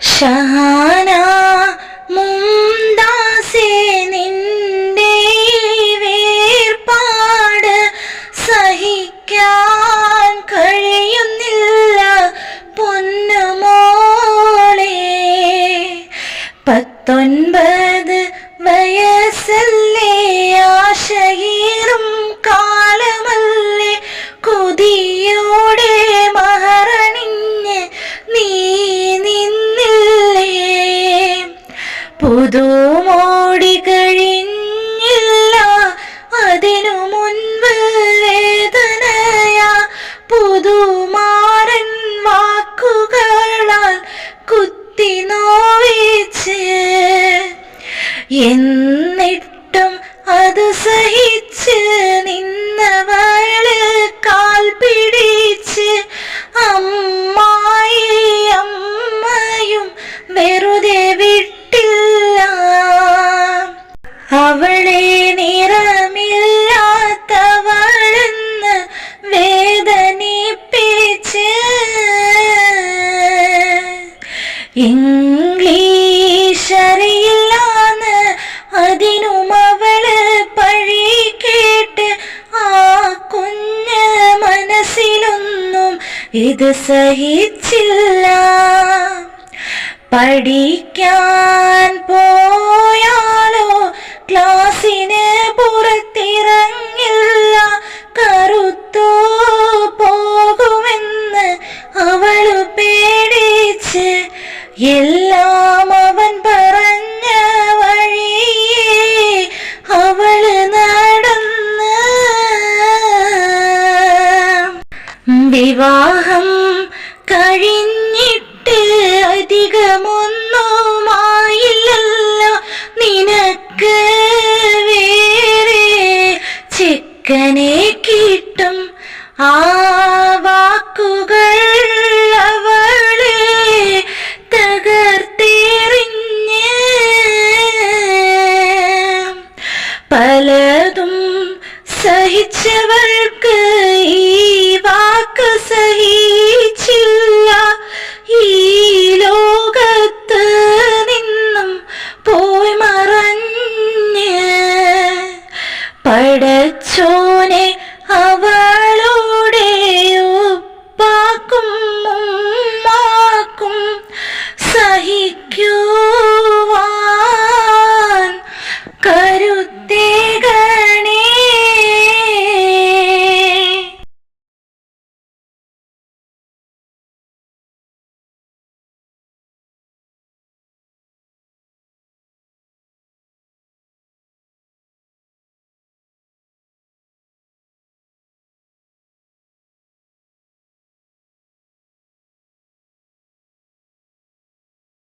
ഷഹാന മുന്താസേ നിന്റെ വേർപാട് സഹിക്കാൻ കഴിയുന്നില്ല പൊന്നുമോളെ പത്തൊൻപത് വയസ്സല്ലേ എന്നിട്ടും അത് സഹിച്ച് നിന്നവൾ കാൽ പിടിച്ച് അമ്മായി അമ്മയും വെറുതെ വിട്ടില്ല. അവളെ നിറമില്ലാത്തവളെന്ന് വേദനിപ്പിച്ച് ഇംഗ്ലീഷ് ഇത് സഹിച്ചില്ല. പഠിക്കാൻ പോയാലോ? ക്ലാസ്സിന് പുറത്തിറങ്ങില്ല. കറുത്തു പോകുമെന്ന് അവൾ പേടിച്ച് എല്ലാം അവൻ പറഞ്ഞ വിവാഹം കഴിഞ്ഞിട്ട് അധികമൊന്നുമായില്ലല്ലോ. നിനക്ക് വേറെ ചെക്കനെ കിട്ടും. ആ വാക്കുകൾ അവളെ തകർത്തെറിഞ്ഞ് പലതും സഹിച്ചവൾക്ക് ഈ